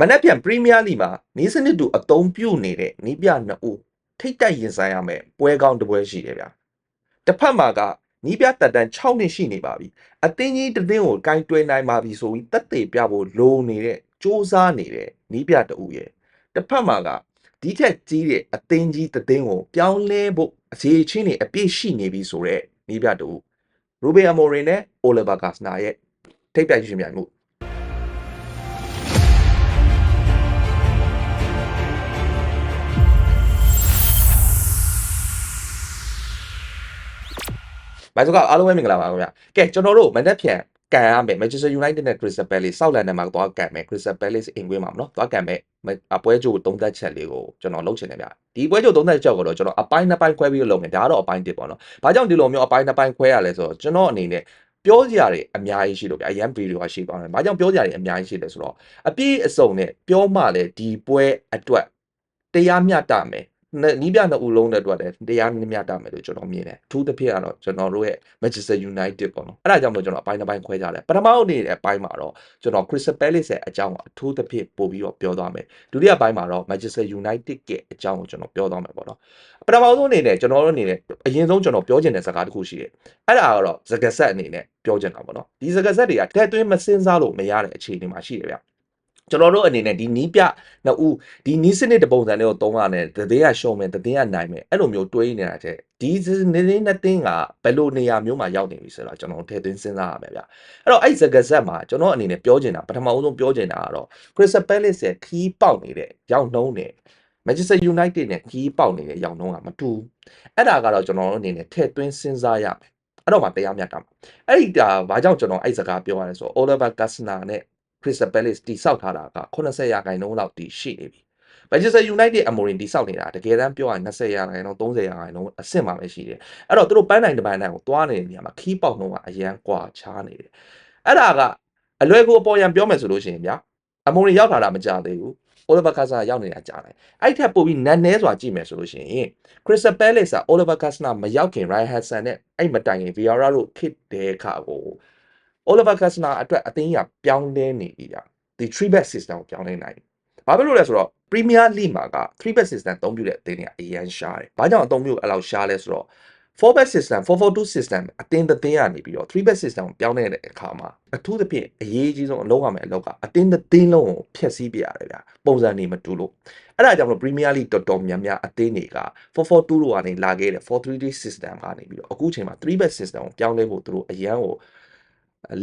မနက်ဖြန်ပရီးမီးယားလိမှာနီးစနစ်တူအသုံးပြုနေတဲ့နီးပြနှစ်ဦးထိတ်တက်ရင်ဆိုင်ရမယ်ပွဲကောင်းတစ်ပွဲရှိတယ်ဗျာတစ်ဖက်မှာကနီးပြတက်တန်း6နှစ်ရှိနေပါပြီအသင်းကြီးတစ်သင်းကိုကင်တွယ်နိုင်ပါပြီဆိုပြီးတက်သေးပြဖို့လိုနေတဲ့စူးစမ်းနေတဲ့နီးပြတဦးရဲ့တစ်ဖက်မှာကဒီထက်ကြီးတဲ့အသင်းကြီးတစ်သင်းကိုပြောင်းလဲဖို့အခြေချင်းတွေအပြည့်ရှိနေပြီဆိုတော့နီးပြတဦးရူဘီအမိုရင်နဲ့အိုလီဗာဂတ်စနာရဲ့ထိပ်တိုက်ရှင်ပြိုင်မှု မိုင်းစကအားလုံးပဲမင်္ဂလာပါခင်ဗျာကဲကျွန်တော်တို့မနေ့ပြန်ကန်ရမယ် Manchester United နဲ့ Crystal Palace စောက်လန်နဲ့မှာသွားကန်မယ် Crystal Palace အင်ကွင်းမှာမနော်သွားကန်မယ်အပွဲကြိုသုံးသက်ချက်လေးကိုကျွန်တော်လုပ်ချင်တယ်ဗျာဒီပွဲကြိုသုံးသက်ချက်ကိုတော့ကျွန်တော်အပိုင်းနှစ်ပိုင်းခွဲပြီးလုပ်မယ်ဒါကတော့အပိုင်းတစ်ပေါ့နော်ဘာကြောင့်ဒီလိုမျိုးအပိုင်းနှစ်ပိုင်းခွဲရလဲဆိုတော့ကျွန်တော်အနေနဲ့ပြောစရာတွေအများကြီးရှိလို့ဗျာအရန်ဗီဒီယိုကရှိသွားတယ်။ဘာကြောင့်ပြောစရာတွေအများကြီးရှိလဲဆိုတော့အပြည့်အစုံနဲ့ပြောမှလည်းဒီပွဲအတွက်တရားမျှတမယ် နီးပြနှစ်ဦးလုံးတဲ့အတွက်လည်းတရားမျှတမယ်လို့ကျွန်တော်မြင်တယ်။အထူးသဖြင့်ကတော့ကျွန်တော်တို့ရဲ့ Manchester United ပေါ့နော်။အဲ့ဒါကြောင့်မို့ကျွန်တော်အပိုင်းတစ်ပိုင်းခွဲကြတယ်။ပထမအနေ့အပိုင်းမှာတော့ကျွန်တော် Crystal Palace ရဲ့အကြောင်းကိုအထူးသဖြင့်ပို့ပြီးတော့ပြောသွားမယ်။ဒုတိယပိုင်းမှာတော့ Manchester United ရဲ့အကြောင်းကိုကျွန်တော်ပြောသွားမယ်ပေါ့နော်။ပထမဆုံးအနေနဲ့ကျွန်တော်တို့အနေနဲ့အရင်ဆုံးကျွန်တော်ပြောချင်တဲ့စကားတစ်ခုရှိတယ်။အဲ့ဒါကတော့စကားဆက်အနေနဲ့ပြောချင်တာပေါ့နော်။ဒီစကားဆက်တွေကတဲ့သွင်းမစင်းစားလို့မရတဲ့အခြေအနေမှာရှိတယ်ဗျ။ ကျွန်တော်တို့အနေနဲ့ဒီနီးပြနှစ်ဦးဒီနီးစနစ်တပုံစံလေးကိုသုံးရတဲ့တည်ရရှုံမယ်တည်ရနိုင်မယ်အဲ့လိုမျိုးတွေးနေတာတဲ့ဒီနေနေနှစ်သိန်းကဘယ်လိုနေရာမျိုးမှာရောက်နေပြီဆိုတော့ကျွန်တော်ထည့်သွင်းစဉ်းစားရမယ်ဗျအဲ့တော့အဲ့စကားဆက်မှာကျွန်တော်အနေနဲ့ပြောချင်တာပထမအဆုံးပြောချင်တာကတော့ Crystal Palace ရဲ့ခီးပေါက်နေတဲ့ရောက်နှုံးနဲ့ Manchester United နဲ့ခီးပေါက်နေတဲ့ရောက်နှုံးကမတူအဲ့ဒါကတော့ကျွန်တော်တို့အနေနဲ့ထည့်သွင်းစဉ်းစားရမယ်အဲ့တော့မှတရားမျှတမှာအဲ့ဒီဒါဘာကြောင့်ကျွန်တော်အဲ့စကားပြောရလဲဆိုတော့ Oliver Glasner နဲ့ Crystal Palace တိစောက်ထားတာက80ရာခိုင်နှုန်းလောက်တည်ရှိနေပြီ Manchester United Amorim တိစောက်နေတာတကယ်တမ်းပြောရင်20ရာခိုင်နှုန်း30ရာခိုင်နှုန်းအဆင့်မှာပဲရှိတယ်အဲ့တော့သူတို့ပန်းနိုင်တပန်းနိုင်ကိုတွားနေတဲ့နေရာမှာခီးပေါက်နှုန်းကအရန်ကွာခြားနေတယ်အဲ့ဒါကအလွယ်ကူအပေါ်ရန်ပြောမယ်ဆိုလို့ရှိရင်ဗျာ Amorim ရောက်လာတာမကြသေးဘူး Oliver Glasner ရောက်နေတာကြားတယ်အဲ့ထက်ပိုပြီးနတ်နဲစွာကြည့်မယ်ဆိုလို့ရှိရင် Crystal Palace က Oliver Glasner မရောက်ခင် Ryan Hudson နဲ့အဲ့မတိုင်ခင် Vieira တို့ခစ်တဲ့ခါကို Oliver Glasner အတွက်အသိဉာဏ်ပြောင်းလဲနေပြီဗျာဒီ3 back system ကိုပြောင်းလဲနိုင်ဘာဖြစ်လို့လဲဆိုတော့ Premier League မှာက3 back system အသုံးပြုတဲ့အသင်းတွေကအရန်ရှားတယ်။ဘာကြောင့်အသုံးပြုအဲ့လောက်ရှားလဲဆိုတော့4 back system 442 system အတင်းတစ်တင်းကနေပြီးတော့3 back system ကိုပြောင်းနေတဲ့အခါမှာအထူးသဖြင့်အရေးကြီးဆုံးအလုံးရမယ်အလုပ်ကအတင်းတစ်တင်းလုံးကိုဖျက်ဆီးပြရတယ်ဗျာပုံစံနေမတူလို့အဲ့ဒါကြောင့်မလို့ Premier League တော်တော်များများအသင်းတွေက442လို့ကနေလာခဲ့တဲ့433 system ကနေပြီးတော့အခုချိန်မှာ3 back system ကိုပြောင်းလဲဖို့သူတို့အရန်ကို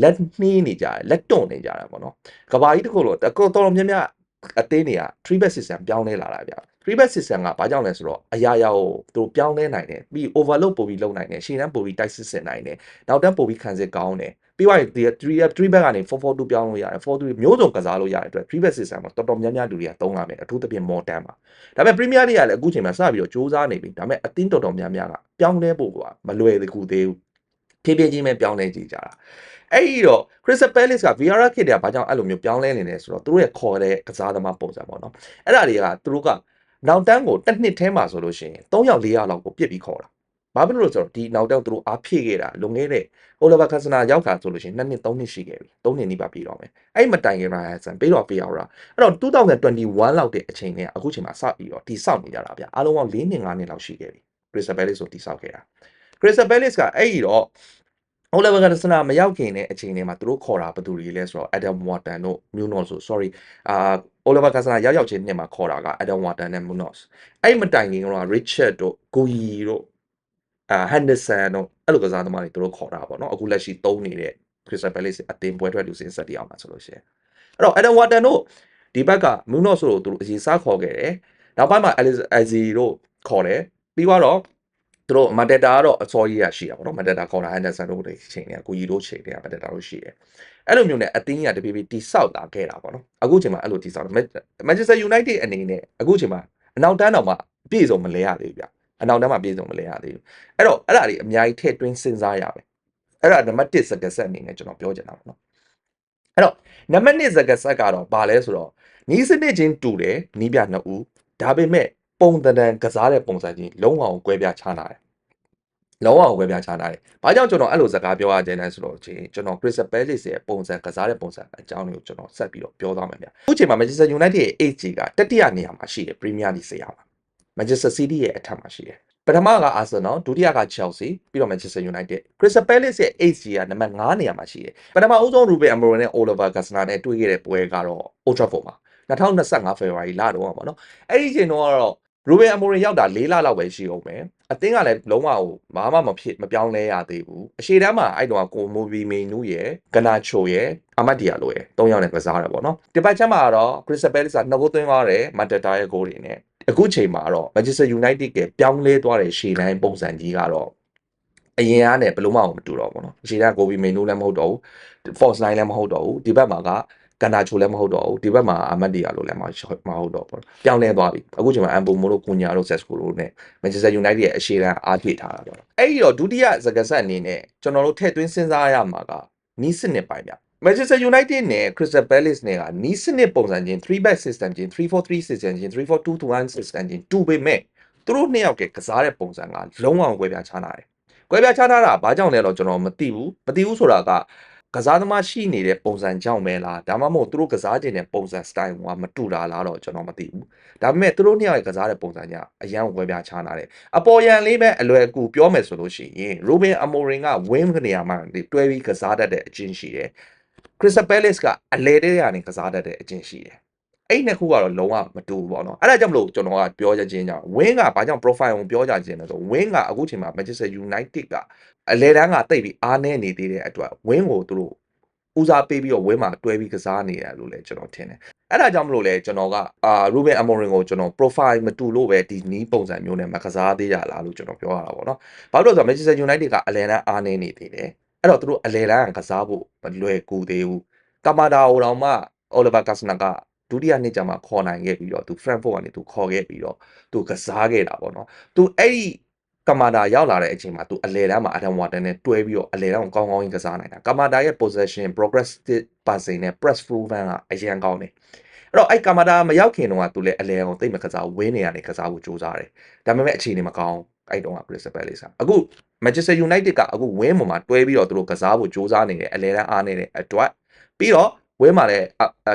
လက်နှီးနေကြတယ်လက်တွန့်နေကြတာပေါ့နော်ကဘာကြီးတခုလို့တော်တော်များများအသေးတွေက3 back system ပြောင်းလဲလာတာဗျ3 back system ကဘာကြောင့်လဲဆိုတော့အရာရာကိုသူတို့ပြောင်းလဲနိုင်တယ်ပြီး overload ပို့ပြီးလုပ်နိုင်တယ်ရှေ့တန်းပို့ပြီးတိုက်စစ်ဆင်နိုင်တယ်နောက်တန်းပို့ပြီးခံစစ်ကောင်းတယ်ပြီးသွားရင်ဒီ3 3 back ကနေ442ပြောင်းလို့ရတယ်4-3မျိုးစုံကစားလို့ရတဲ့အတွက်3 back system မှာတော်တော်များများလူတွေကသုံးလာမယ်အထူးသဖြင့် modern မှာဒါပေမဲ့ Premier League ကလည်းအခုချိန်မှာစပြီးတော့စူးစမ်းနေပြီဒါပေမဲ့အသင်းတော်တော်များများကပြောင်းလဲဖို့ကမလွယ်ကူသေးဘူး ဖြည်းဖြည်းချင်းပဲပြောင်းလဲကြည့်ကြတာအဲ့ဒီတော့ Crystal Palace က Vieira ခေတ်တည်းကဘာကြောင့်အဲ့လိုမျိုးပြောင်းလဲနေလဲဆိုတော့သူတို့ရဲ့ခေါ်တဲ့ကစားသမားပုံစံပေါ့နော်အဲ့ဒါတွေကသူတို့ကနောက်တန်းကိုတစ်နှစ်ထဲမှာဆိုလို့ရှိရင်3ယောက်4ယောက်လောက်ကိုပြစ်ပြီးခေါ်တာဘာဖြစ်လို့လဲဆိုတော့ဒီနောက်တန်းသူတို့အားဖြည့်ခဲ့တာလွန်ခဲ့တဲ့ Oliver Glasner ရောက်တာဆိုလို့ရှိရင်2နှစ်3နှစ်ရှိခဲ့ပြီ3နှစ်နီးပါးပြီးတော့မယ်အဲ့မတိုင်ခင် Ryan ပြီးတော့ပြီးအောင်လားအဲ့တော့2021လောက်တဲ့အချိန်နဲ့အခုချိန်မှာစပြီးတော့တိစောက်နေကြတာဗျအားလုံးပေါင်း4နှစ်5နှစ်လောက်ရှိခဲ့ပြီ Crystal Palace ကိုတိစောက်ခဲ့တာ Crystal Palace ကအဲ့ဒီတော့ Oliver Glasner မရောက်ခင်တဲ့အချိန်တွေမှာသူတို့ခေါ်တာဘယ်သူတွေလဲဆိုတော့ Adam Wharton တို့ Munoz ဆို sorry အာ Oliver Glasner ရောက်ရောက်ချင်းနှစ်မှာခေါ်တာက Adam Wharton နဲ့ Munoz အဲ့မတိုင်ခင်ကတော့ Richard တို့ Goyi တို့အာ Henderson တို့အဲ့လိုကစားသမားတွေသူတို့ခေါ်တာပေါ့နော်အခုလက်ရှိသုံးနေတဲ့ Crystal Palace အတင်းပွဲထွက်လူစင်ဆက်တရားမှာဆိုလို့ရှိရင်အဲ့တော့ Adam Wharton တို့ဒီဘက်က Munoz တို့သူတို့အရင်စားခေါ်ခဲ့တယ်နောက်ပိုင်းမှာ Alizi တို့ခေါ်တယ်ပြီးတော့ သူတို့မတက်တာကတော့အစောကြီးရရှိတာပေါ့နော်မတက်တာခေါ်တာဟန်ဒန်ဆန်တို့တွေချိန်နေကိုကြီးတို့ချိန်နေမတက်တာတို့ရှိတယ်အဲ့လိုမျိုးနဲ့အသင်းကြီးကတပြေးပြေးတိဆောက်လာခဲ့တာပေါ့နော်အခုချိန်မှာအဲ့လိုတိဆောက်တယ်မန်ချက်စတာယူနိုက်တက်အနေနဲ့အခုချိန်မှာအနောက်တန်းတော်မှာအပြည့်စုံမလဲရသေးဘူးဗျအနောက်တန်းမှာပြည့်စုံမလဲရသေးဘူးအဲ့တော့အဲ့ဒါတွေအများကြီးထည့်သွင်းစဉ်းစားရမယ်အဲ့ဒါနံပါတ်1စကားဆက်အနေနဲ့ကျွန်တော်ပြောချင်တာပေါ့နော်အဲ့တော့နံပါတ်2စကားဆက်ကတော့ဘာလဲဆိုတော့နီးစနစ်ချင်းတူတယ်နီးပြနှစ်ဦးဒါပေမဲ့ ပုံတန်တန်ကစားတဲ့ပုံစံချင်းလုံးဝကွဲပြားခြားနာတယ်လုံးဝဝယ်ပြချတာတယ်။ဘာကြောင့်ကျွန်တော်အဲ့လိုစကားပြောရခြင်းလဲဆိုတော့ချင်းကျွန်တော် Crystal Palace ရဲ့ပုံစံကစားတဲ့ပုံစံအကြောင်းတွေကိုကျွန်တော်ဆက်ပြီးတော့ပြောသွားမယ်ဗျ။အခုချိန်မှာ Manchester United ရဲ့ AG ကတတိယနေရာမှာရှိတယ် Premier League ဆရာမှာ။ Manchester City ရဲ့အထက်မှာရှိတယ်။ပထမက Arsenal ဒုတိယက Chelsea ပြီးတော့ Manchester United Crystal Palace ရဲ့ AG ကနံပါတ်5နေရာမှာရှိတယ်။ပထမအဦးဆုံး Ruben Amorim နဲ့ Oliver Glasner နဲ့တွေ့ခဲ့တဲ့ပွဲကတော့ Old Trafford မှာ2025 February လတုန်းကပေါ့နော်။အဲ့ဒီချိန်တုန်းကတော့ Ruben Amorim ရောက်တာ၄လလောက်ပဲရှိအောင်ပဲ။အသင်းကလည်းလုံးဝဟိုဘာမှမဖြစ်မပြောင်းလဲရသေးဘူး။အရှိတမ်းမှာအဲ့တုန်းကကိုမိုဘီမီနူးရယ်ဂနာချိုရယ်အမတ်ဒီယာလိုရယ်၃ယောက်နဲ့ကစားရပေါ့နော်။ဒီပတ်ချက်မှာတော့ Crystal Palace ကနှစ်ဂိုးသွင်းသွားတယ်မတ်တတာရဲ့ဂိုးတွေနဲ့အခုချိန်မှာတော့ Manchester United ကပြောင်းလဲသွားတဲ့ရှေ့တိုင်းပုံစံကြီးကတော့အရင်ကနဲ့ဘယ်လိုမှမတူတော့ဘူးเนาะရှေ့တိုင်းကိုဘီမီနူးလည်းမဟုတ်တော့ဘူး force line လည်းမဟုတ်တော့ဘူးဒီဘက်မှာက ကန်နာချိုလည်းမဟုတ်တော့ဘူးဒီဘက်မှာအမတ်ဒီယာလိုလည်းမဟုတ်တော့ဘူးပြောင်းလဲသွားပြီအခုချိန်မှာအမ်ပိုမိုတို့ကူညာတို့ဆက်စကိုတို့နဲ့ Manchester United ရဲ့အရှိတန်းအားဖြည့်ထားတာပေါ့အဲ့ဒီတော့ဒုတိယစကားဆက်အနေနဲ့ကျွန်တော်တို့ထည့်သွင်းစဉ်းစားရမှာကနီးစနစ်ပိုင်းဗျ Manchester United နဲ့ Crystal Palace နဲ့ကနီးစနစ်ပုံစံချင်း3 back system ချင်း343 system ချင်း34221 system ချင်းတူပေမဲ့သူတို့နှစ်ယောက်ကကစားတဲ့ပုံစံကလုံးဝကွဲပြားခြားနာတယ်။ကွဲပြားခြားနာတာဘာကြောင့်လဲတော့ကျွန်တော်မသိဘူး။မသိဘူးဆိုတာက ကစားသမားရှိနေတဲ့ပုံစံကြောင့်ပဲလားဒါမှမဟုတ်သူတို့ကစားခြင်းတဲ့ပုံစံ style ကမတူတာလားတော့ကျွန်တော်မသိဘူးဒါပေမဲ့သူတို့နှစ်ယောက်ရဲ့ကစားတဲ့ပုံစံညာအရန်ဝယ်ပြားချားနာတယ်အပေါ်ယံလေးပဲအလွယ်အကူပြောမယ်ဆိုလို့ရှိရင် Ruben Amorim က wing ကနေရာမှာတွဲပြီးကစားတတ်တဲ့အချင်းရှိတယ် Crystal Palace ကအလဲတဲ့ကနေကစားတတ်တဲ့အချင်းရှိတယ် အဲ့နှစ်ခုကတော့လုံးဝမတူဘူးပေါ့နော်အဲ့ဒါကြောင့်မလို့ကျွန်တော်ကပြောချင်ခြင်းကြောင့် wing ကဘာကြောင့် profile ကိုပြောကြခြင်းလဲဆို wing ကအခုချိန်မှာ Manchester United ကအလဲတန်းကတိတ်ပြီးအားနည်းနေသေးတဲ့အတွက် wing ကိုသူတို့ဦးစားပေးပြီးတော့ဝင်းမှာတွဲပြီးကစားနေရလို့လည်းကျွန်တော်ထင်တယ်အဲ့ဒါကြောင့်မလို့လဲကျွန်တော်ကအာ Ruben Amorim ကိုကျွန်တော် profile မတူလို့ပဲဒီနီးပုံစံမျိုးနဲ့မကစားသေးရလားလို့ကျွန်တော်ပြောရတာပေါ့နော်ဘာလို့လဲဆိုတော့ Manchester United ကအလဲတန်းအားနေနေသေးတယ်အဲ့တော့သူတို့အလဲတန်းကစားဖို့မလွယ်ကူသေးဘူးကမာဒါဟိုတော့မှ Oliver Glasner က ဒုတိယနှစ်ကျမှခေါ်နိုင်ခဲ့ပြီးတော့သူ Frankfurt ကနေသူခေါ်ခဲ့ပြီးတော့သူကစားခဲ့တာပေါ့နော်သူအဲ့ဒီကမာဒါရောက်လာတဲ့အချိန်မှာသူအလဲတန်းမှာအထမ်ဝါတန်နဲ့တွဲပြီးတော့အလဲတန်းကိုကောင်းကောင်းကြီးကစားနိုင်တာကမာဒါရဲ့ possession progressive passing နဲ့ press full van ကအရန်ကောင်းတယ်အဲ့တော့အဲ့ကမာဒါမရောက်ခင်တုန်းကသူလည်းအလဲကိုသိမကစားဝင်းနေရနေကစားဖို့ကြိုးစားတယ်ဒါပေမဲ့အခြေအနေမကောင်းအဲ့တုန်းက Crystal Palace အခု Manchester United ကအခုဝင်းပေါ်မှာတွဲပြီးတော့သူတို့ကစားဖို့ကြိုးစားနေတယ်အလဲတန်းအားနေတဲ့အတွက်ပြီးတော့ ဝင်းမှာလည်း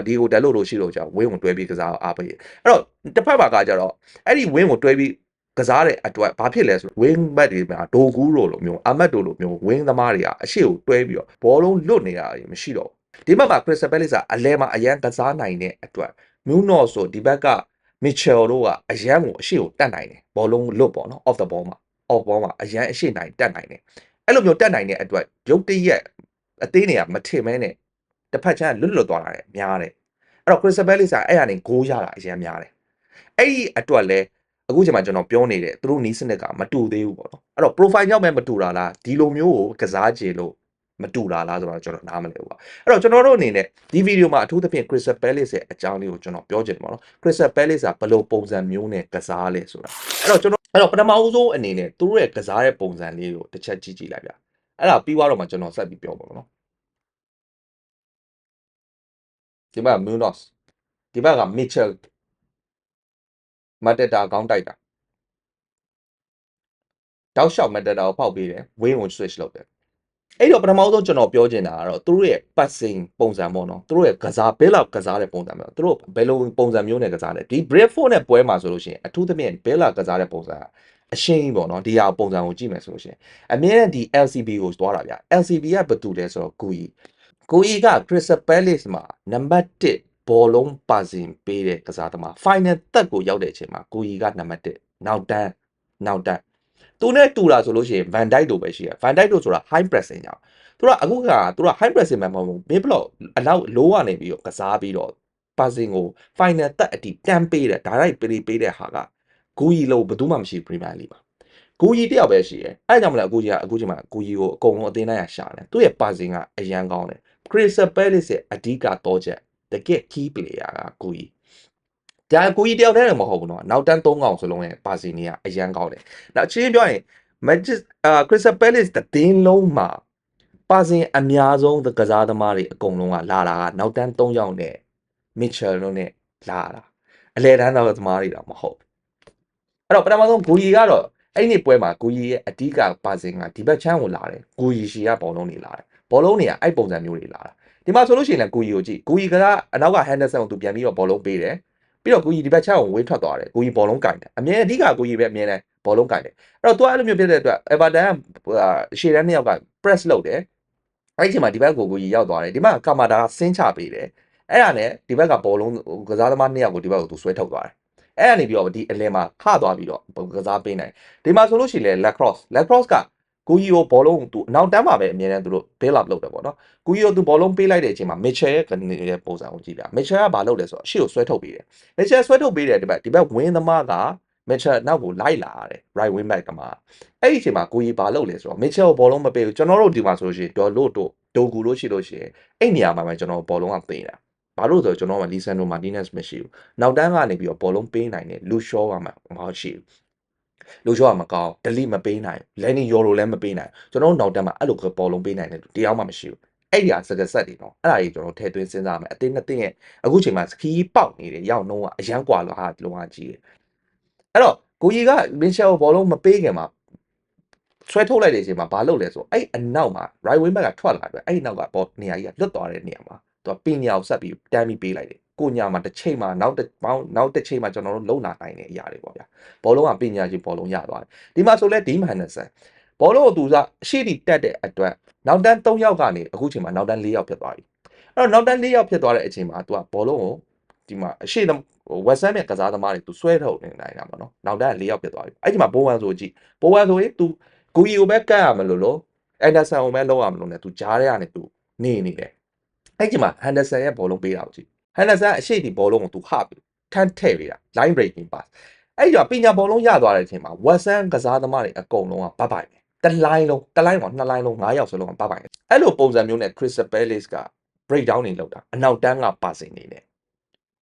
ဒီကိုတက်လို့လို့ရှိလို့ကြောင့်ဝင်းကိုတွဲပြီးကစားအားပေးအဲ့တော့တစ်ဖက်မှာကကြတော့အဲ့ဒီဝင်းကိုတွဲပြီးကစားတဲ့အတွက်ဘာဖြစ်လဲဆိုတော့ wing back တွေမှာဒိုကူးလိုလိုမျိုးအမတ်တို့လိုမျိုး wing သမားတွေကအရှိကိုတွဲပြီးတော့ဘောလုံးလွတ်နေတာတွေမရှိတော့ဘူးဒီဘက်မှာ Crystal Palace ကအလဲမှာအရန်ကစားနိုင်တဲ့အတွက်မျိုးနော်ဆိုဒီဘက်က Mitchell တို့ကအရန်ကိုအရှိကိုတတ်နိုင်တယ်ဘောလုံးလွတ်ပေါ့နော် off the ball မှာ off ball မှာအရန်အရှိနိုင်တတ်နိုင်တယ်အဲ့လိုမျိုးတတ်နိုင်တဲ့အတွက်ရုပ်တရက်အသေးတွေကမထင်မဲနဲ့ တစ်ဖက်ချမ်းလွတ်လွတ်သွားတာလေများတယ်အဲ့တော့ Crystal Palace ကအဲ့ရနေဂိုးရတာအရန်များတယ်အဲ့ဒီအတွက်လဲအခုချိန်မှာကျွန်တော်ပြောနေတဲ့သူတို့နီးစနစ်ကမတူသေးဘူးပေါ့နော်အဲ့တော့ profile ကြောင့်ပဲမတူတာလားဒီလိုမျိုးကိုကစားကြလို့မတူတာလားဆိုတော့ကျွန်တော်နားမလည်ဘူးပါအဲ့တော့ကျွန်တော်တို့အနေနဲ့ဒီဗီဒီယိုမှာအထူးသဖြင့် Crystal Palace ရဲ့အကြောင်းလေးကိုကျွန်တော်ပြောချင်တယ်ပေါ့နော် Crystal Palace ကဘယ်လိုပုံစံမျိုးနဲ့ကစားလဲဆိုတာအဲ့တော့ကျွန်တော်အဲ့တော့ပထမဦးဆုံးအနေနဲ့သူတို့ရဲ့ကစားတဲ့ပုံစံလေးကိုတစ်ချက်ကြည့်ကြည့်လိုက်ဗျအဲ့ဒါပြီးသွားတော့မှကျွန်တော်ဆက်ပြီးပြောပါမယ်နော် ဒီမှာ Munoz ဒီဘက်က Mitchell မတ်တက်တာကောင်းတိုက်တာတောက်လျှောက်မတ်တက်တာကိုဖောက်ပေးတယ်ဝင်းကို switch လုပ်တယ်အဲ့တော့ပထမဆုံးကျွန်တော်ပြောချင်တာကတော့သူတို့ရဲ့ passing ပုံစံပေါ့နော်သူတို့ရဲ့ကစားဘဲလောက်ကစားတဲ့ပုံစံမျိုးသူတို့ဘယ်လိုပုံစံမျိုးနဲ့ကစားလဲဒီ Brentford နဲ့ပွဲမှာဆိုလို့ရှိရင်အထူးသဖြင့်ဘဲလာကစားတဲ့ပုံစံအရှင်းကြီးပေါ့နော်ဒီဟာပုံစံကိုကြည့်မယ်ဆိုလို့ရှိရင်အမြဲတမ်းဒီ LCB ကိုသွားတာဗျ LCB ကဘာတူလဲဆိုတော့ကို ကြီးကိုကြီးက Crystal Palace မှာနံပါတ်1ဘောလုံးပါစင်ပေးတဲ့ကစားသမား final တက်ကိုရောက်တဲ့အချိန်မှာကိုကြီးကနံပါတ်1နောက်တန်းနောက်တန်းသူနဲ့တူတာဆိုလို့ရှိရင် Van Dijk တို့ပဲရှိရ Van Dijk တို့ဆိုတာ high pressing ကြောင့်သူကအခုကသူက high pressing မှာမဟုတ်ဘူး mid block အလောက် low ကနေပြီးတော့ကစားပြီးတော့ passing ကို final တက်အထိတန်းပေးတယ် direct ပေးပေးတဲ့ဟာကဂူကြီးလို့ဘယ်သူမှမရှိ Premier League မှာဂူကြီးတယောက်ပဲရှိတယ်အဲဒါကြောင့်မလဲအခုကြီးကအခုချိန်မှာဂူကြီးကိုအကုန်လုံးအသင်းတိုင်းရရှာတယ်သူ့ရဲ့ passing ကအရန်ကောင်းတယ် Crystal Palace ရဲ့အဓိကတော့ချက်တကယ် key player ကဂူကြီးဒါကိုကြီးတယောက်တည်းလည်းမဟုတ်ဘူးเนาะနောက်တန်း၃កောင်စလုံးရဲ့ပါစီနီကအရန်ကောင်းတယ်။နောက်ချင်းပြောရင် Manchester အာ Crystal Palace တည်င်းလုံးမှာပါစင်အများဆုံးကစားသမားတွေအကုန်လုံးကလာတာကနောက်တန်း၃ယောက်နဲ့ Mitchell တို့နဲ့လာတာအလဲတန်းသောသမားတွေတော့မဟုတ်ဘူး။အဲ့တော့ပထမဆုံးဂူကြီးကတော့ အဲ့ဒီပွဲမှာကိုကြီးရဲ့အဓိကပါစင်ကဒီဘက်ချမ်းကိုလာတယ်ကိုကြီးရှီကဘောလုံးတွေလာတယ် ဘောလုံးတွေကအဲ့ပုံစံမျိုးတွေလာတာဒီမှာဆိုလို့ရှိရင်လည်းကိုကြီးကိုကြည့်ကိုကြီးကအနောက်ကဟန်ဒဆန်ကိုသူပြန်ပြီးတော့ဘောလုံးပေးတယ်ပြီးတော့ကိုကြီးဒီဘက်ချမ်းကိုဝေးထွက်သွားတယ်ကိုကြီးဘောလုံးကင်တယ်အမြဲအဓိကကိုကြီးပဲအမြဲတမ်းဘောလုံးကင်တယ်အဲ့တော့သူအဲ့လိုမျိုးဖြစ်တဲ့အတွက် Everton ကရှေ့တန်းနှစ်ယောက်က press လုပ်တယ်အဲ့ဒီအချိန်မှာဒီဘက်ကိုကိုကြီးရောက်သွားတယ်ဒီမှာကာမာတာဆင်းချပေးတယ်အဲ့ဒါနဲ့ဒီဘက်ကဘောလုံးကစားသမားနှစ်ယောက်ကိုဒီဘက်ကိုသူဆွဲထုတ်သွားတယ်အဲ့ဒါနေပြီးတော့ဒီအလယ်မှာခသွားပြီးတော့ကစားပေးနိုင်ဒီမှာဆိုလို့ရှိရင်လေ lacrosse lacrosse က ကိုကြီးကိုဘောလုံးကိုသူအနောက်တန်းမှာပဲအမြဲတမ်းသူတို့ build up လုပ်တယ်ပေါ့နော်ကိုကြီးကိုသူဘောလုံးပေးလိုက်တဲ့အချိန်မှာ Mitchell ရဲ့ကနေရဲ့ပုံစံကိုကြည့်ပြ Mitchell ကဘာလုပ်လဲဆိုတော့အရှိကိုဆွဲထုတ်ပေးတယ် Mitchell ဆွဲထုတ်ပေးတဲ့ဒီဘက်ဒီဘက်ဝင်းသမားက Mitchell နောက်ကိုလိုက်လာရတယ် right wing back ကမှာအဲ့ဒီအချိန်မှာကိုကြီးဘာလုပ်လဲဆိုတော့ Mitchell ကိုဘောလုံးမပေးဘူးကျွန်တော်တို့ဒီမှာဆိုလို့ရှိရင်ဒေါ်လို့တို့ဒိုကူလို့ရှိလို့ရှိရင်အဲ့နေရာမှာပဲကျွန်တော်ဘောလုံးကပေးတာဘာလို့ဆိုတော့ကျွန်တော်ကလီဆန်ဒိုမာတီနက်စ်မရှိဘူးနောက်တန်းကနေပြီးတော့ဘောလုံးပေးနိုင်တယ်လူရှောကမှမရှိဘူး လူရှောကမကောင်းဒလီမပေးနိုင်လန်နီယောလိုလည်းမပေးနိုင်ကျွန်တော်နောက်တန်းမှာအဲ့လိုဘောလုံးပေးနိုင်တယ်တရားမှမရှိဘူးအဲ့ဒီဟာစကဆက်တွေတော့အဲ့ဒါကြီးကျွန်တော်ထည့်သွင်းစဉ်းစားမယ်အတင်းနှစ်တင်းရဲ့အခုချိန်မှာစကီးပေါက်နေတယ်ရောက်နှုံးကအရန်กว่าလို့ဟာလုံးဝကြီးတယ်အဲ့တော့ကိုကြီးကမင်းရှယ်ကိုဘောလုံးမပေးခင်မှာဆွဲထုတ်လိုက်တဲ့အချိန်မှာဘာလုပ်လဲဆိုအဲ့အနောက်မှာ right wing back ကထွက်လာတယ်အဲ့ဒီနောက်ကဘောနေရာကြီးကလွတ်သွားတဲ့နေရာမှာသူကပညာကိုဆက်ပြီးတန်းပြီးပေးလိုက်တယ် ကိုညာမှာတစ်ချိန်မှာနောက်တစ်ပေါင်းနောက်တစ်ချိန်မှာကျွန်တော်တို့လုံလာနိုင်တဲ့အရာတွေပေါ့ဗျာဘောလုံးကပညာကြီးဘောလုံးရသွားတယ်ဒီမှာဆိုလဲဒီမန်နဆန်ဘောလုံးကိုသူကအရှိတီတက်တဲ့အတွက်နောက်တန်း3ယောက်ကနေအခုချိန်မှာနောက်တန်း4ယောက်ဖြစ်သွားပြီအဲ့တော့နောက်တန်း4ယောက်ဖြစ်သွားတဲ့အချိန်မှာသူကဘောလုံးကိုဒီမှာအရှိဝက်ဆမ်ရဲ့ကစားသမားတွေသူဆွဲထုတ်နေနိုင်တာပေါ့နော်နောက်တန်း4ယောက်ဖြစ်သွားပြီအဲ့ဒီမှာဘိုးဝမ်ဆိုကြည့်ဘိုးဝမ်ဆိုရင်သူဂူဂျီကိုပဲကတ်ရမလို့လို့အန်ဒါဆန်ကိုပဲလောက်ရမလို့ ਨੇ သူကြားထဲကနေသူနေနေတယ်အဲ့ဒီမှာဟန်ဒါဆန်ရဲ့ဘောလုံးပေးတာကိုကြည့် ဟန်ဒါဆန်အရှိတီဘောလုံးကိုသူဟပြီးထန်းထည့်ပေးတာ line breaking pass အဲ့ဒီတော့ပညာဘောလုံးရသွားတဲ့အချိန်မှာဝက်ဆန်ကစားသမားတွေအကုန်လုံးကပတ်ပိုင်တယ်တလိုင်းလုံးတလိုင်းကနှစ်လိုင်းလုံး၅ယောက်စလုံးကပတ်ပိုင်တယ်အဲ့လိုပုံစံမျိုးနဲ့ Crystal Palace က break down နေလောက်တာအနောက်တန်းကပါစင်နေတယ်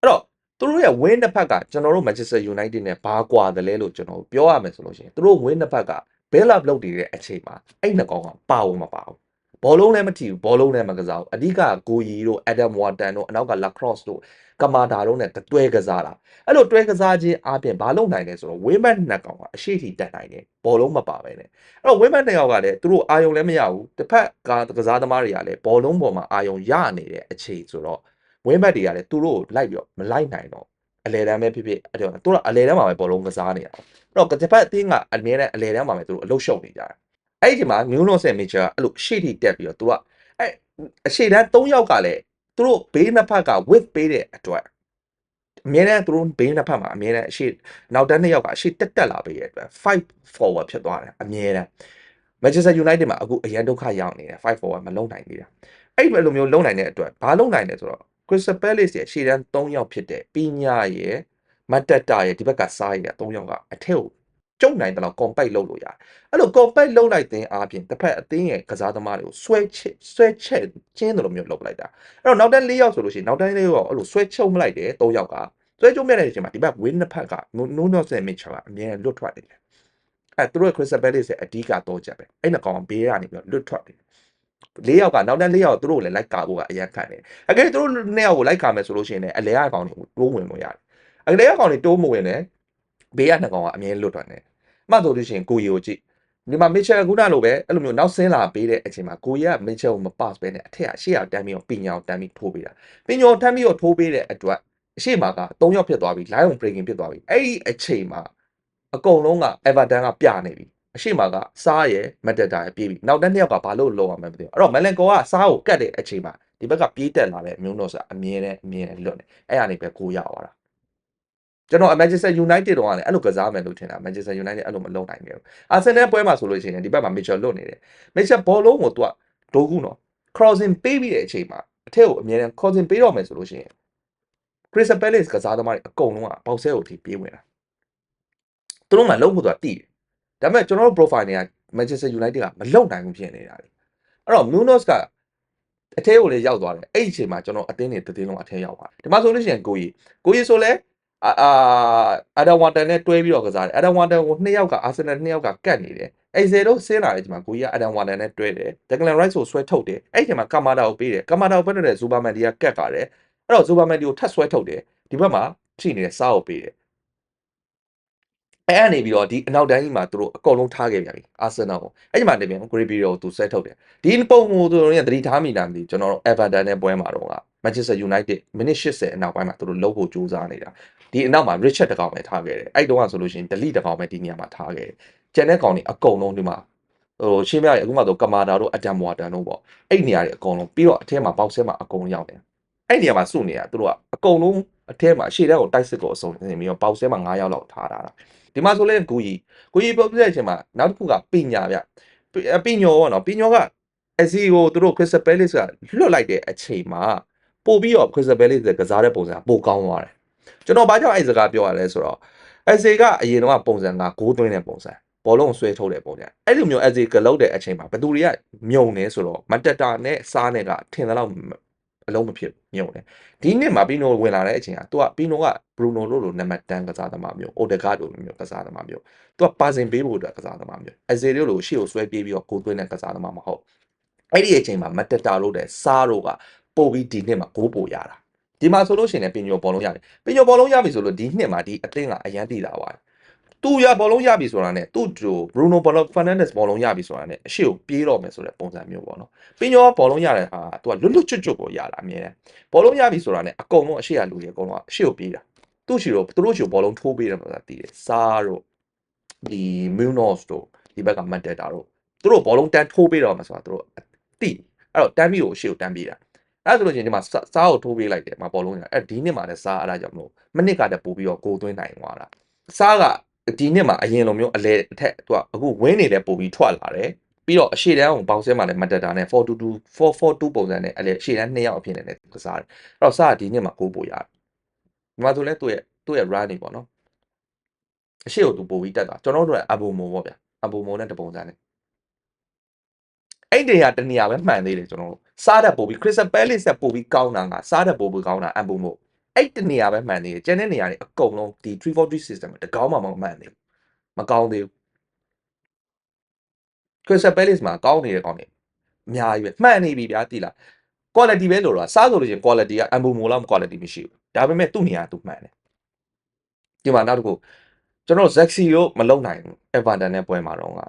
အဲ့တော့သူတို့ရဲ့ win တစ်ဖက်ကကျွန်တော်တို့ Manchester United နဲ့ဘာကွာတယ်လဲလို့ကျွန်တော်ပြောရမယ်ဆိုလို့ရှိရင်သူတို့ win တစ်ဖက်က build up လုပ်နေတဲ့အချိန်မှာအဲ့နှစ်ကောင်ကပါဝင်မပါဘူး ဘောလုံးလည်းမထီဘူးဘောလုံးလည်းမကစားဘူးအဓိကဂိုယီတို့ Adam Wharton တို့အနောက်က Lacrosse တို့ကမာတာတို့နဲ့တွဲကစားတာအဲ့လိုတွဲကစားခြင်းအပြင်ဘာလုပ်နိုင်လဲဆိုတော့ Women နှစ်ကောင်ကအရှိထိတက်နိုင်တယ်ဘောလုံးမပါပဲနဲ့အဲ့တော့ Women နှစ်ယောက်ကလည်းသူတို့အာယုံလည်းမရဘူးတစ်ဖက်ကကစားသမားတွေကလည်းဘောလုံးပေါ်မှာအာယုံရနေတဲ့အချိန်ဆိုတော့ Women တွေကလည်းသူတို့ကိုလိုက်ပြီးတော့မလိုက်နိုင်တော့အလဲတန်းပဲဖြစ်ဖြစ်အဲ့တော့သူတို့ကအလဲတန်းမှာပဲဘောလုံးကစားနေတာအဲ့တော့တစ်ဖက်အသင်းကအမြဲတမ်းအလဲတန်းမှာပဲသူတို့အလုရှုပ်နေကြတယ် အဲ့ဒီချိန်မှာမျိုးလုံးဆယ်မီချာအဲ့လိုရှေ့ထိတက်ပြီးတော့သူကအဲ့အရှေ့တန်း၃ယောက်ကလည်းသူတို့ဘေးနှစ်ဖက်က width ပေးတဲ့အတွက်အမြဲတမ်းသူတို့ဘေးနှစ်ဖက်မှာအမြဲတမ်းအရှေ့နောက်တန်းနှစ်ယောက်ကအရှေ့တက်တက်လာပေးတဲ့အတွက်5 forward ဖြစ်သွားတယ်အမြဲတမ်း Manchester United မှာအခုအရန်ဒုက္ခရောက်နေတယ်5 forward မလုံးနိုင်နေတာအဲ့ဒီလိုမျိုးလုံးနိုင်တဲ့အတွက်ဘာလုံးနိုင်လဲဆိုတော့ Crystal Palace ရဲ့ရှေ့တန်း3ယောက်ဖြစ်တဲ့ပညာရဲ့မတ်တက်တာရဲ့ဒီဘက်ကစားရဲ့3ယောက်ကအထက်ကို ကျုံနိုင်တယ်လို့ compact လုပ်လို့ရတယ်အဲ့လို compact လုပ်လိုက်တဲ့အားဖြင့်တစ်ဖက်အသင်းရဲ့ကစားသမားတွေကိုဆွဲချစ်ဆွဲချက်ချင်းတယ်လို့မျိုးလုပ်လိုက်တာအဲ့တော့နောက်တန်း၄ယောက်ဆိုလို့ရှိရင်နောက်တန်း၄ယောက်အဲ့လိုဆွဲချုပ်မလိုက်တယ်၃ယောက်ကဆွဲချုပ်မြတ်တဲ့အချိန်မှာဒီဘက် win နှစ်ဖက်ကနိုးနော့ဆယ်မစ်ချာကအမြဲလွတ်ထွက်နေတယ်အဲ့သူတို့ Crystal Palace ရဲ့အဓိကတော့ချက်ပဲအဲ့နှကောင်ဘေးကနေပြီးလွတ်ထွက်တယ်လေးယောက်ကနောက်တန်းလေးယောက်သူတို့ကိုလည်းလိုက်ကာဖို့ကအရင်ခံတယ်အကယ်သူတို့နှစ်ယောက်ကိုလိုက်ကာမယ်ဆိုလို့ရှိရင်လည်းအလဲအကောင်တွေတိုးဝင်လို့ရတယ်အလဲအကောင်တွေတိုးမဝင်လည်း ဘေးကနှစ်ကောင်ကအမြဲလွတ်ထွက်နေမှတ်ဆိုလို့ရှိရင်ကိုရီကိုကြည့်ဒီမှာမစ်ချယ်ကခုနလိုပဲအဲ့လိုမျိုးနောက်ဆင်းလာပေးတဲ့အချိန်မှာကိုရီကမစ်ချယ်ကိုမပတ်ပဲနဲ့အထက်ကရှေ့အောင်တန်းပြီးတော့ပညာကိုတန်းပြီးထိုးပေးတာပညာကိုတန်းပြီးတော့ထိုးပေးတဲ့အတွက်အရှိမှာက3ယောက်ဖြစ်သွားပြီ line on breaking ဖြစ်သွားပြီအဲ့ဒီအချိန်မှာအကုန်လုံးက Everton ကပြနေပြီအရှိမကစားရယ်မတက်တာရယ်ပြေးပြီနောက်တစ်နှစ်ယောက်ကဘာလို့လုံးအောင်မသိဘူးအဲ့တော့မလန်ကောကစားကိုကတ်တဲ့အချိန်မှာဒီဘက်ကပြေးတက်လာတဲ့အမျိုးတော့ဆိုအမြဲတမ်းအမြဲတမ်းလွတ်နေအဲ့အနေပဲကိုရသွားတာ ကျွန်တော် Manchester United တော့ကလည်းအဲ့လိုကစားမယ်လို့ထင်တာ Manchester United အဲ့လိုမလုပ်နိုင်ဘူး Arsenal ပွဲမှာဆိုလို့ရှိရင်ဒီဘက်မှာ Mitchell လွတ်နေတယ် Mitchell ဘောလုံးကိုသူကဒိုးကူနော် crossing ပေးပြီးတဲ့အချိန်မှာအထက်ကိုအမြဲတမ်း crossing ပေးတော့မယ်ဆိုလို့ရှိရင် Crystal Palace ကစားသမားတွေအကုန်လုံးကပေါက်ဆဲကိုထိပြေးဝင်တာသူတို့မှလုံးဖို့သူကတည်တယ်ဒါပေမဲ့ကျွန်တော်တို့ profile တွေက Manchester United ကမလုံနိုင်ဘူးဖြစ်နေတာလေအဲ့တော့ Munoz ကအထဲကိုလည်းရောက်သွားတယ်အဲ့ဒီအချိန်မှာကျွန်တော်အတင်းနေတတင်းလုံးအထဲရောက်သွားဒီမှာဆိုလို့ရှိရင်ကိုကြီးကိုကြီးဆိုလဲ အာအာဒဝါတန်နဲ့တွဲပြီးတော့ကစားတယ်အဒဝါတန်ကိုနှစ်ယောက်ကအာဆင်နယ်နှစ်ယောက်ကကတ်နေတယ်အဲ့ဇေတို့ဆင်းလာတယ်ဒီမှာကိုကြီးကအဒဝါတန်နဲ့တွဲတယ်ဒက်ကလန်ရိုက်ဆိုဆွဲထုတ်တယ်အဲ့ဒီအချိန်မှာကာမာတာကိုပေးတယ်ကာမာတာကိုပေးတဲ့ဇူဘာမန်ဒီကကတ်ကာတယ်အဲ့တော့ဇူဘာမန်ဒီကိုထတ်ဆွဲထုတ်တယ်ဒီဘက်မှာဖြည့်နေတဲ့စားကိုပေးတယ် အဲ့အနေပြီးတော့ဒီအနောက်တန်းကြီးမှာသူတို့အကုန်လုံးထားခဲ့ပြန်ပြီအာဆင်နယ်ကိုအဲ့ဒီမှာနေပြန်ဂရီဘီကိုသူဆွဲထုတ်တယ်ဒီပုံကိုသူတို့ကသတိထားမိတာမသိကျွန်တော်တို့ Everton နဲ့ပွဲမှာတော့က Manchester United မိနစ်80အနောက်ပိုင်းမှာသူတို့လှုပ်ဖို့ကြိုးစားနေတာဒီအနောက်မှာ Richard တကောင်ပဲထားခဲ့တယ်အဲ့တုန်းကဆိုလို့ရှိရင် delete တကောင်ပဲဒီနေရာမှာထားခဲ့တယ်ကျန်တဲ့ကောင်တွေအကုန်လုံးဒီမှာဟိုရှင်းပြရအခုမှတော့ကမာတာတို့အတမ်ဝါတန်တို့ပေါ့အဲ့နေရာတွေအကုန်လုံးပြီးတော့အထက်မှာပေါက်ဆဲမှာအကုန်ရောက်တယ်အဲ့နေရာမှာစုနေတာသူတို့ကအကုန်လုံးအထက်မှာရှေ့တန်းကိုတိုက်စစ်ကိုအစုံနေပြီးတော့ပေါက်ဆဲမှာ9ယောက်လောက်ထားတာ ဒီမှာဆိုလဲဂူကြီးဂူကြီးပြောပြတဲ့အချိန်မှာနောက်တစ်ခုကပညာဗျပညောပေါ့နော်ပညောကအစီကိုသူတို့ Crystal Palace ကလွတ်လိုက်တဲ့အချိန်မှာပို့ပြီးတော့ Crystal Palace ကစားတဲ့ပုံစံပိုကောင်းသွားတယ်ကျွန်တော်ဘာကြောင့်အဲ့စကားပြောရလဲဆိုတော့အစီကအရင်တော့ပုံစံကဂိုးသွင်းတဲ့ပုံစံဘောလုံးဆွဲထုတ်တဲ့ပုံစံအဲ့လိုမျိုးအစီကလောက်တဲ့အချိန်မှာဘသူတွေကမြုံနေဆိုတော့မတက်တာနဲ့စားနဲ့ကထင်တယ်လို့ အလုံးမဖြစ်မြုံတယ်ဒီနှစ်မှာပီနိုဝင်လာတဲ့အချိန်ကသူကပီနိုကဘရူနိုလိုလိုနံပါတ်10ကစားသမားမျိုးအိုဒဂါလိုမျိုးကစားသမားမျိုးသူကပါစင်ပေးဖို့အတွက်ကစားသမားမျိုးအစီလိုရှေ့ကိုဆွဲပြေးပြီးတော့ကိုသွင်းတဲ့ကစားသမားမဟုတ်အဲ့ဒီအချိန်မှာမတက်တာလို့တဲ့စားတို့ကပို့ပြီးဒီနှစ်မှာဂိုးပို့ရတာဒီမှာဆိုလို့ရှိရင်ပင်ညိုဘောလုံးရတယ်ပင်ညိုဘောလုံးရပြီဆိုလို့ဒီနှစ်မှာဒီအသင်းကအရန်တည်တာပါ သူရဘောလုံးရပြီဆိုတာနဲ့သူ့တူဘရူနိုဘောလုံးဖာနန်ဒက်စ်ဘောလုံးရပြီဆိုတာနဲ့အရှိကိုပြေးတော့မယ်ဆိုတဲ့ပုံစံမျိုးပေါ့နော်ပင်ညိုဘောလုံးရတဲ့ဟာသူကလွတ်လွတ်ချွတ်ချွတ်ကိုရတာအမြဲတမ်းဘောလုံးရပြီဆိုတာနဲ့အကုန်လုံးအရှိရလူတွေအကုန်လုံးအရှိကိုပြေးတာသူ့ရှိတော့သူတို့ရှိကိုဘောလုံးထိုးပေးတယ်ဆိုတာတည်တယ်စားတို့ဒီမူနော့စ်တို့ဒီဘက်ကမတ်တက်တာတို့သူတို့ဘောလုံးတန်းထိုးပေးတော့မှာဆိုတာသူတို့တိအဲ့တော့တန်းပြီးကိုအရှိကိုတန်းပေးတာအဲ့ဆိုလို့ချင်းဒီမှာစားကိုထိုးပေးလိုက်တယ်မှာဘောလုံးရအဲ့ဒီနှစ်မှာလည်းစားအဲ့ဒါကြောင့်မလို့မနစ်ကတည်းပို့ပြီးတော့ကိုသွင်းနိုင်သွားတာစားက ဒီနှစ်မှာအရင်လိုမျိုးအလဲအထက်သူကအခုဝင်းနေလဲပို့ပြီးထွက်လာတယ်ပြီးတော့အရှေ့တန်းကိုဘောင်ဆဲမှာလည်းမတက်တာနဲ့422 442ပုံစံနဲ့အဲ့လေအရှေ့တန်း2ယောက်အဖြစ်နဲ့လည်းကစားတယ်အဲ့တော့စားကဒီနှစ်မှာကိုပို့ရတယ်ဒီမှာဆိုလဲသူ့ရဲ့သူ့ရဲ့ run နေပေါ့နော်အရှိကိုသူပို့ပြီးတက်သွားကျွန်တော်တို့ကအဘူမိုပေါ့ဗျအဘူမိုနဲ့တပုံစံနဲ့အဲ့ဒီနေရာတနေရာပဲမှန်သေးတယ်ကျွန်တော်တို့စားတဲ့ပို့ပြီး Crystal Palace ဆက်ပို့ပြီးကောင်းတာကစားတဲ့ပို့ပြီးကောင်းတာအဘူမို အဲ့တနေရာပဲမှန်သေးတယ်ကျန်တဲ့နေရာတွေအကုန်လုံးဒီ343 system တကောင်းမှမမှန်သေးဘူးမကောင်းသေးဘူး Crystal Palace မှာကောင်းနေတဲ့ကောင်းနေအများကြီးပဲမှန်နေပြီဗျာတိလား quality ပဲလို့တော့စားဆိုလို့ရှိရင် quality ကအမ်ဘူမိုလောက် quality မရှိဘူးဒါပေမဲ့သူ့နေရာသူမှန်တယ်ဒီမှာနောက်တစ်ခုကျွန်တော် Zaxi ကိုမလုံနိုင်ဘူး Everton နဲ့ပွဲမှာတော့က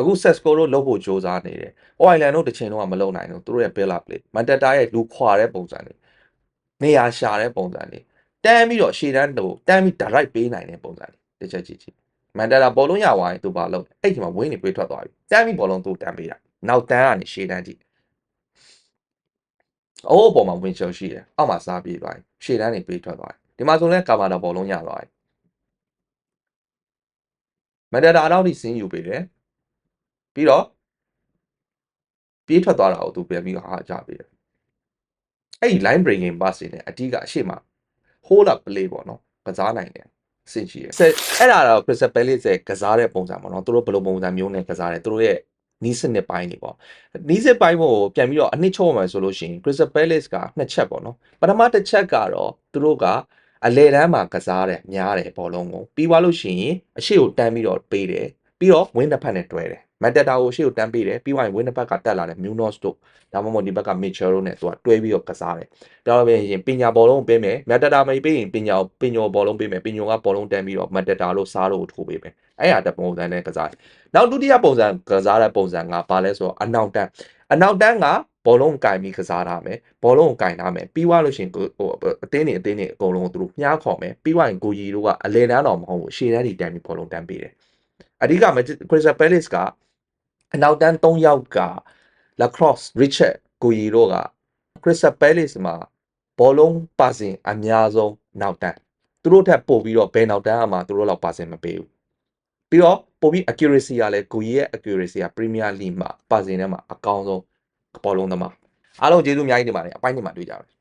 အခု Sesco တို့လှုပ်ဖို့ကြိုးစားနေတယ်။ Oiland တို့တစ်ချိန်လုံးကမလုံနိုင်ဘူးသူတို့ရဲ့ build up လေး Matata ရဲ့လူခွာတဲ့ပုံစံလေး နေရာရှာတဲ့ပုံစံလေးတန်းပြီးတော့ရှေ့တန်းတို့တန်းပြီး direct ပေးနိုင်တဲ့ပုံစံလေးတစ်ချက်ကြည့်ကြည့်မန်ဒလာဘောလုံးရသွားရင်သူဘာလုပ်အဲ့ဒီမှာဝင်းနေပြေးထွက်သွားပြီတန်းပြီးဘောလုံးသူတန်းပေးတာနောက်တန်းကနေရှေ့တန်းကြည့်အိုးပေါ်မှာဝင်းချောရှိတယ်အောက်မှာစားပြေးသွားပြီရှေ့တန်းနေပြေးထွက်သွားပြီဒီမှာဆိုလဲကာမာတာဘောလုံးရသွားပြီမန်ဒလာအနောက်ထိဆင်းယူပေးတယ်ပြီးတော့ပြေးထွက်သွားတာကိုသူပြန်ပြီးဟာကြပေးတယ် အဲ့ဒီ line breaking pass တွေနဲ့အတီးကအရှိမ hold up play ပေါ့နော်ကစားနိုင်တယ်စင်ရှိရယ်အဲ့ဒါတော့ Crystal Palace ရဲ့ကစားတဲ့ပုံစံပေါ့နော်သူတို့ဘယ်လိုပုံစံမျိုးနဲ့ကစားတယ်သူတို့ရဲ့နီးစနစ်ပိုင်းတွေပေါ့နီးစနစ်ပိုင်းကိုပြန်ပြီးတော့အနှစ်ချုပ်မှဆိုလို့ရှိရင် Crystal Palace ကနှစ်ချက်ပေါ့နော်ပထမတစ်ချက်ကတော့သူတို့ကအလဲတန်းမှာကစားတယ်များတယ်ဘောလုံးကိုပြီးသွားလို့ရှိရင်အရှိကိုတန်းပြီးတော့ပေးတယ်ပြီးတော့ဝင်းတစ်ဖက်နဲ့တွဲတယ် မန်တက်တာကိုရှေ့ကိုတန်းပေးတယ်ပြီးသွားရင်ဝင်းတစ်ဖက်ကတက်လာတယ်မြူနော့စ်တို့ဒါမှမဟုတ်ဒီဘက်ကမစ်ချယ်တို့နဲ့သူကတွဲပြီးတော့ကစားတယ်ဒါတော့ပြင်ရင်ပညာဘောလုံးကိုပေးမယ်မန်တက်တာမပေးရင်ပညာပညောဘောလုံးပေးမယ်ပညောကဘောလုံးတန်းပြီးတော့မန်တက်တာလို့စားလို့ထိုးပေးမယ်အဲ့ဟာတပုံစံနဲ့ကစားတယ်နောက်ဒုတိယပုံစံကစားတဲ့ပုံစံကဘာလဲဆိုတော့အနောက်တန်းအနောက်တန်းကဘောလုံးကိုကင်ပြီးကစားထားမယ်ဘောလုံးကိုကင်ထားမယ်ပြီးသွားလို့ရှိရင်ဟိုအသင်းနေအသင်းနေအကုန်လုံးကိုသူတို့မြားခေါ်မယ်ပြီးသွားရင်ကိုကြီးတို့ကအလဲတန်းတော်မဟုတ်ဘူးရှေ့တန်းဒီတန်းပြီးဘောလုံးတန်းပေးတယ်အဓိက Crystal Palace က အနောက်တန်း၃ယောက်က Lacrosse Richard ကိုကြီးတို့က Crystal Palace မှာဘောလုံးပါစင်အများဆုံးနောက်တန်းသူတို့ထက်ပို့ပြီးတော့ဘယ်နောက်တန်းအမှာသူတို့လောက်ပါစင်မပေးဘူးပြီးတော့ပို့ပြီး accuracy ကလည်းကိုကြီးရဲ့ accuracy က Premier League မှာပါစင်ထဲမှာအကောင်းဆုံးဘောလုံးသမားအားလုံးကျေးဇူးအများကြီးတင်ပါတယ်အပိုင်းတွေမှာတွေ့ကြပါမယ်